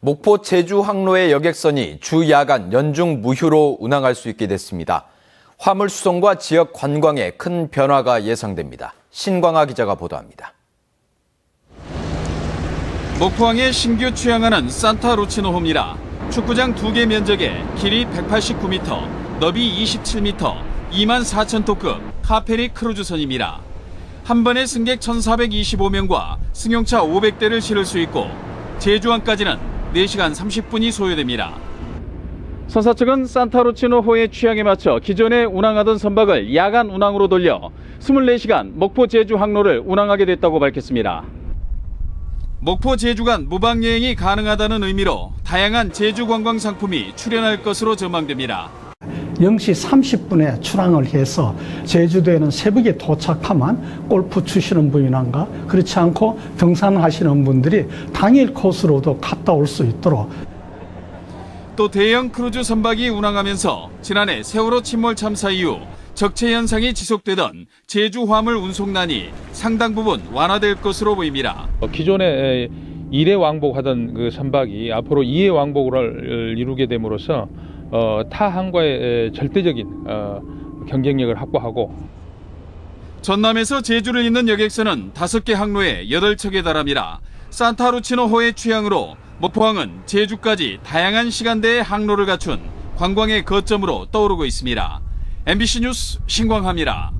목포 제주 항로의 여객선이 주 야간 연중 무휴로 운항할 수 있게 됐습니다. 화물 수송과 지역 관광에 큰 변화가 예상됩니다. 신광하 기자가 보도합니다. 목포항에 신규 취항하는 산타 루치노호입니다. 축구장 두개 면적에 길이 189m, 너비 27m, 2만 4천 토급 카페리 크루즈선입니다. 한 번에 승객 1,425명과 승용차 500대를 실을 수 있고 제주항까지는 4시간 30분이 소요됩니다. 선사 측은 산타루치노호의 취향에 맞춰 기존에 운항하던 선박을 야간 운항으로 돌려 24시간 목포 제주 항로를 운항하게 됐다고 밝혔습니다. 목포 제주 간 무방 여행이 가능하다는 의미로 다양한 제주 관광 상품이 출연할 것으로 전망됩니다. 0시 30분에 출항을 해서 제주도에는 새벽에 도착하면 골프 치시는 분이란가 그렇지 않고 등산하시는 분들이 당일 코스로도 갔다 올 수 있도록 또 대형 크루즈 선박이 운항하면서 지난해 세월호 침몰 참사 이후 적체 현상이 지속되던 제주 화물 운송난이 상당 부분 완화될 것으로 보입니다. 기존에 1회 왕복하던 그 선박이 앞으로 2회 왕복을 이루게 됨으로써 어, 타 항과의 절대적인 어, 경쟁력을 확보하고 전남에서 제주를 잇는 여객선은 5개 항로에 8척에 달합니다. 산타루치노호의 취향으로 목포항은 제주까지 다양한 시간대의 항로를 갖춘 관광의 거점으로 떠오르고 있습니다. MBC 뉴스 신광하입니다.